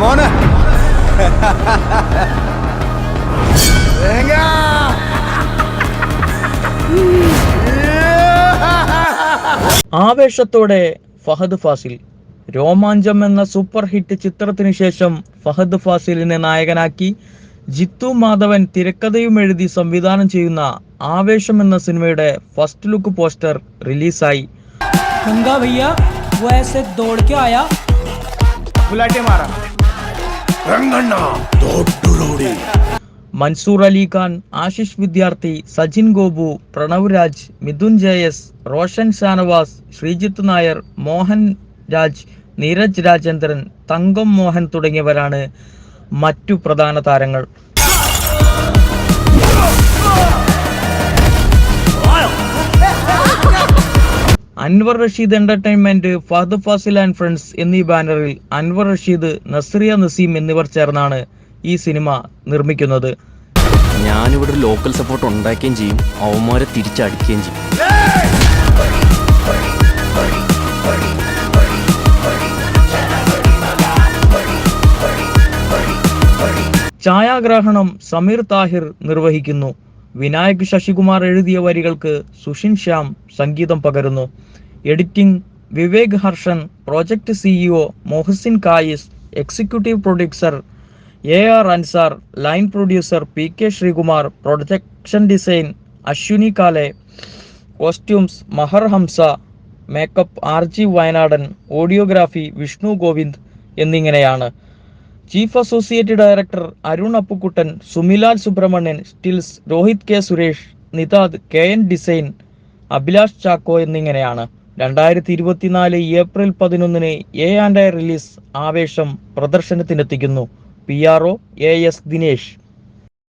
മോന്. തേങ്ങ. ആവേശത്തോടെ ഫഹദ് ഫാസിൽ. രോമാഞ്ചം എന്ന സൂപ്പർ ഹിറ്റ് ചിത്രത്തിനു ശേഷം ഫഹദ് ഫാസിലിനെ നായകനാക്കി. ജിത്തു മാധവൻ തിരക്കഥയും എഴുതി സംവിധാനം ചെയ്യുന്ന ആവേശം എന്ന സിനിമയുടെ ഫസ്റ്റ് ലുക്ക് പോസ്റ്റർ റിലീസായി. ഗംഗാ ഭയ്യ വയസ്സെ ദോഡ് ആയ. ഗുലാട്ടി മാറാ മൻസൂർ അലി ഖാൻ ആശിഷ് വിദ്യാർത്ഥി സജിൻ ഗോപു പ്രണവ് രാജ് മിഥുൻ ജയസ് റോഷൻ ഷാനവാസ് ശ്രീജിത്ത് നായർ മോഹൻ രാജ് നീരജ് രാജേന്ദ്രൻ തങ്കം മോഹൻ തുടങ്ങിയവരാണ് മറ്റു പ്രധാന താരങ്ങൾ. Anwar Rasheed entertainment Fahadh Faasil and friends എന്നീ ബാനറിൽ അൻവർ റഷീദ് നസ്രിയ നസീം എന്നിവർ ചേർന്നാണ് ഈ സിനിമ നിർമ്മിക്കുന്നത്. ഞാനിവിടെ ഒരു ലോക്കൽ സപ്പോർട്ട് ഉണ്ടാക്കുകയും ചെയ്യും. അവന്മാരെ തിരിച്ചടിക്കുകയും ചെയ്യും. ഛായാഗ്രഹണം സമീർ താഹിർ നിർവഹിക്കുന്നു. വിനായക് ശശികുമാർ എഴുതിയ വരികൾക്ക് സുഷിൻ ശ്യാം സംഗീതം പകരുന്നു. Editing Vivek Harshan project CEO Mohsin Kayis executive producer A R Ansar line producer P K Sreekumar production design Ashwini Kale costumes Mahar Hamza makeup R G Wayanadan audiography Vishnu Govind എന്നിങ്ങനെയാണ്. Chief associate director Arun Appukuttan Sumilal Subramanian stills Rohit K Suresh Nithad K N design Abhilash Chacko എന്നിങ്ങനെയാണ്. രണ്ടായിരത്തി ഇരുപത്തിനാല് April പതിനൊന്നിന് A and I release Aavesham പ്രദർശനത്തിനെത്തിക്കുന്നു. P R O A S Dinesh.